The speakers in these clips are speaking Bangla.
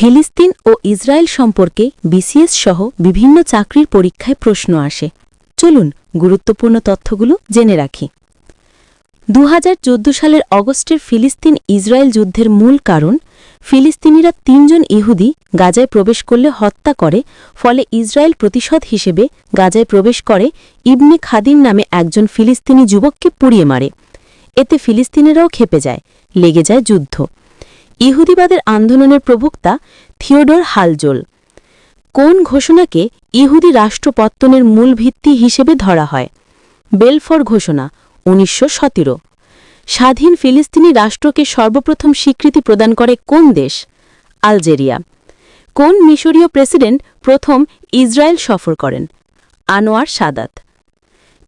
ফিলিস্তিন ও ইসরায়েল সম্পর্কে বিসিএস সহ বিভিন্ন চাকরির পরীক্ষায় প্রশ্ন আসে। চলুন গুরুত্বপূর্ণ তথ্যগুলো জেনে রাখি। দু হাজার চোদ্দ সালের অগস্টের ফিলিস্তিন ইসরায়েল যুদ্ধের মূল কারণ, ফিলিস্তিনিরা তিনজন ইহুদি গাজায় প্রবেশ করলে হত্যা করে, ফলে ইসরায়েল প্রতিশোধ হিসেবে গাজায় প্রবেশ করে ইবনে খাদিন নামে একজন ফিলিস্তিনি যুবককে পুড়িয়ে মারে। এতে ফিলিস্তিনিরাও খেপে যায়, লেগে যায় যুদ্ধ। ইহুদিবাদের আন্দোলনের প্রবক্তা থিওডোর হালজোল। কোন ঘোষণাকে ইহুদি রাষ্ট্রপত্তনের মূল ভিত্তি হিসেবে ধরা হয়? বেলফর ঘোষণা, উনিশশো সতেরো। স্বাধীন ফিলিস্তিনি রাষ্ট্রকে সর্বপ্রথম স্বীকৃতি প্রদান করে কোন দেশ? আলজেরিয়া। কোন মিশরীয় প্রেসিডেন্ট প্রথম ইসরায়েল সফর করেন? আনোয়ার সাদাত।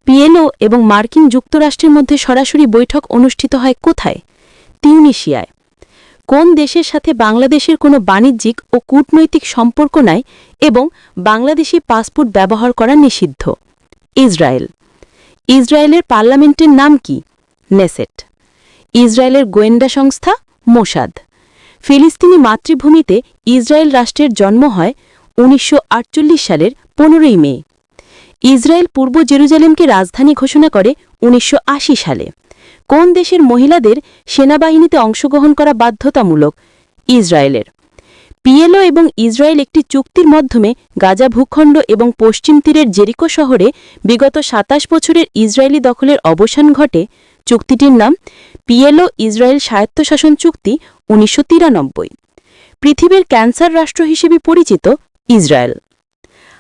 পিএলও এবং মার্কিন যুক্তরাষ্ট্রের মধ্যে সরাসরি বৈঠক অনুষ্ঠিত হয় কোথায়? তিউনিশিয়ায়। কোন দেশের সাথে বাংলাদেশের কোনো বাণিজ্যিক ও কূটনৈতিক সম্পর্ক নাই এবং বাংলাদেশি পাসপোর্ট ব্যবহার করা নিষিদ্ধ? ইসরায়েল। ইসরায়েলের পার্লামেন্টের নাম কি? নেসেট। ইসরায়েলের গোয়েন্দা সংস্থা মোসাদ। ফিলিস্তিনি মাতৃভূমিতে ইসরায়েল রাষ্ট্রের জন্ম হয় উনিশশো আটচল্লিশ সালের পনেরোই মে। ইসরায়েল পূর্ব জেরুজালেমকে রাজধানী ঘোষণা করে উনিশশো আশি সালে। কোন দেশের মহিলাদের সেনাবাহিনীতে অংশগ্রহণ করা বাধ্যতামূলক? ইসরায়েলের। পিএলও এবং ইসরায়েল একটি চুক্তির মাধ্যমে গাজা ভূখণ্ড এবং পশ্চিম তীরের জেরিকো শহরে বিগত সাতাশ বছরের ইসরায়েলি দখলের অবসান ঘটে। চুক্তিটির নাম পিএলও ইসরায়েল স্বায়ত্তশাসন চুক্তি উনিশশো তিরানব্বই। পৃথিবীর ক্যান্সার রাষ্ট্র হিসেবে পরিচিত Israel.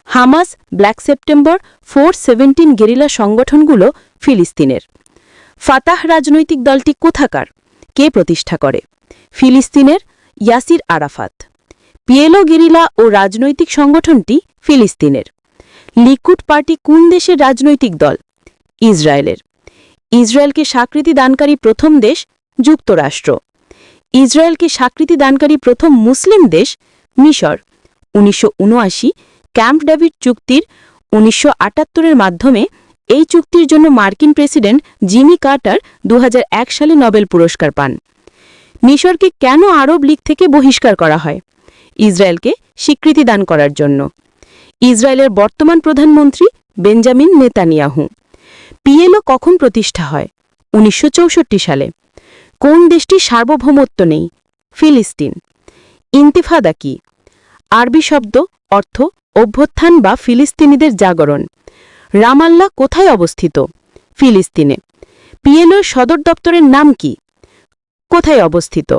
Hamas, black September force seventeen guerrilla সংগঠনগুলো ফিলিস্তিনের। ফাতাহ রাজনৈতিক দলটি কোথাকার? কে প্রতিষ্ঠা করে? ফিলিস্তিনের ইয়াসির আরাফাত। পিএলও গেরিলা ও রাজনৈতিক সংগঠনটি ফিলিস্তিনের। লিকুড পার্টি কোন দেশের রাজনৈতিক দল? ইসরায়েলের। ইসরায়েলকে স্বীকৃতি দানকারী প্রথম দেশ যুক্তরাষ্ট্র। ইসরায়েলকে স্বীকৃতি দানকারী প্রথম মুসলিম দেশ মিশর। উনিশশো উনআশি ক্যাম্প ডেভিড চুক্তির উনিশশো মাধ্যমে এই চুক্তির জন্য মার্কিন প্রেসিডেন্ট জিমি কার্টার দু হাজার এক সালে নোবেল পুরস্কার পান। মিশরকে কেন আরব লীগ থেকে বহিষ্কার করা হয়? ইসরায়েলকে স্বীকৃতি দান করার জন্য। ইসরায়েলের বর্তমান প্রধানমন্ত্রী বেঞ্জামিন নেতানিয়াহু। পিএলও কখন প্রতিষ্ঠা হয়? উনিশশো চৌষট্টি সালে। কোন দেশটির সার্বভৌমত্ব নেই? ফিলিস্তিন। ইন্তিফাদা কি? আরবি শব্দ অর্থ অভ্যুত্থান বা ফিলিস্তিনিদের জাগরণ। রামাল্লা কোথায় অবস্থিত? ফিলিস্তিনে। পিএলওর সদর দপ্তরের নাম কি? কোথায় অবস্থিত?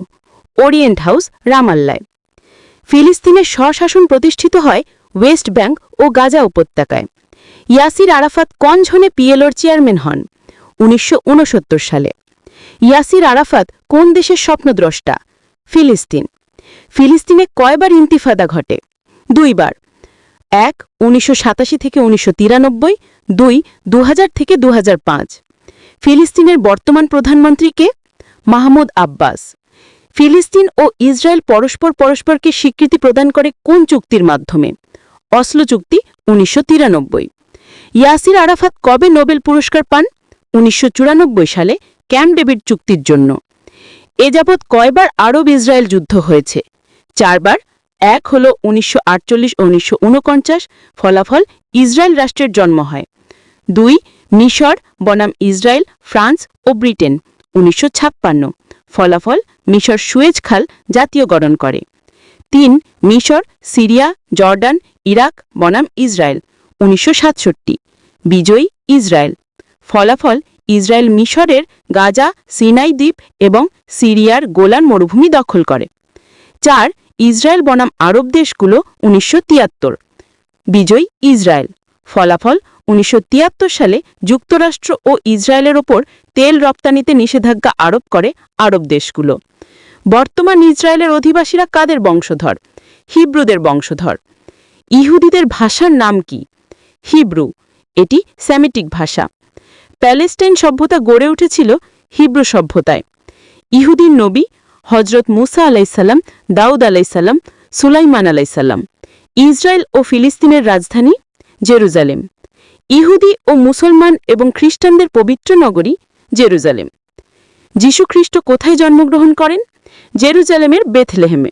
ওরিয়েন্ট হাউস, রামাল্লায়। ফিলিস্তিনের স্বশাসন প্রতিষ্ঠিত হয় ওয়েস্ট ব্যাংক ও গাজা উপত্যকায়। ইয়াসির আরাফাত কন ঝনে পিএলওর চেয়ারম্যান হন? উনিশশো উনসত্তর সালে। ইয়াসির আরাফাত কোন দেশের স্বপ্নদ্রষ্টা? ফিলিস্তিন। ফিলিস্তিনে কয়বার ইন্তিফাদা ঘটে? দুইবার। এক, উনিশশো থেকে উনিশশো দুই দু থেকে দু হাজার পাঁচ। ফিলিস্তিনের বর্তমান প্রধানমন্ত্রী কে? মাহমুদ আব্বাস। ফিলিস্তিন ও ইসরায়েল পরস্পর পরস্পরকে স্বীকৃতি প্রদান করে কোন চুক্তির মাধ্যমে? অসলো চুক্তি, উনিশশো তিরানব্বই। ইয়াসির আরাফাত কবে নোবেল পুরস্কার পান? উনিশশো চুরানব্বই সালে ক্যাম্প ডেভিড চুক্তির জন্য। এ যাবৎ কয়বার আরব ইসরায়েল যুদ্ধ হয়েছে? চারবার এক হল উনিশশো আটচল্লিশ উনিশশো ফলাফল ইসরায়েল রাষ্ট্রের জন্ম হয়। দুই, মিশর, বনাম ইসরায়েল, ফ্রান্স ও ব্রিটেন, উনিশশো ছাপ্পান্ন ফলাফল মিশর সুয়েজ খাল জাতীয়করণ করে। তিন, মিশর, সিরিয়া, জর্ডান, ইরাক, বনাম ইসরায়েল, উনিশশো সাতষট্টি বিজয়ী ইসরায়েল ফলাফল ইসরায়েল মিশরের গাজা, সিনাই দ্বীপ এবং সিরিয়ার গোলান মরুভূমি দখল করে। চার ইসরায়েল বনাম আরব দেশগুলো উনিশশো বিজয়ী ইসরায়েল। ফলাফল উনিশশো সালে যুক্তরাষ্ট্র ও ইসরায়েলের ওপর তেল রপ্তানিতে নিষেধাজ্ঞা আরোপ করে আরব দেশগুলো। বর্তমান ইসরায়েলের অধিবাসীরা কাদের বংশধর? হিব্রুদের বংশধর। ইহুদিদের ভাষার নাম কি? হিব্রু। এটি স্যামেটিক ভাষা। প্যালেস্টাইন সভ্যতা গড়ে উঠেছিল হিব্রু সভ্যতায়। ইহুদির নবী হজরত মুসা আলাইসাল্লাম দাউদ আলাইসাল্লাম সুলাইমান আলাইসাল্লাম ইসরায়েল ও ফিলিস্তিনের রাজধানী জেরুজালেম। ইহুদি ও মুসলমান এবং খ্রিস্টানদের পবিত্র নগরী জেরুজালেম। যীশুখ্রিস্ট কোথায় জন্মগ্রহণ করেন? জেরুজালেমের বেথলেহেমে।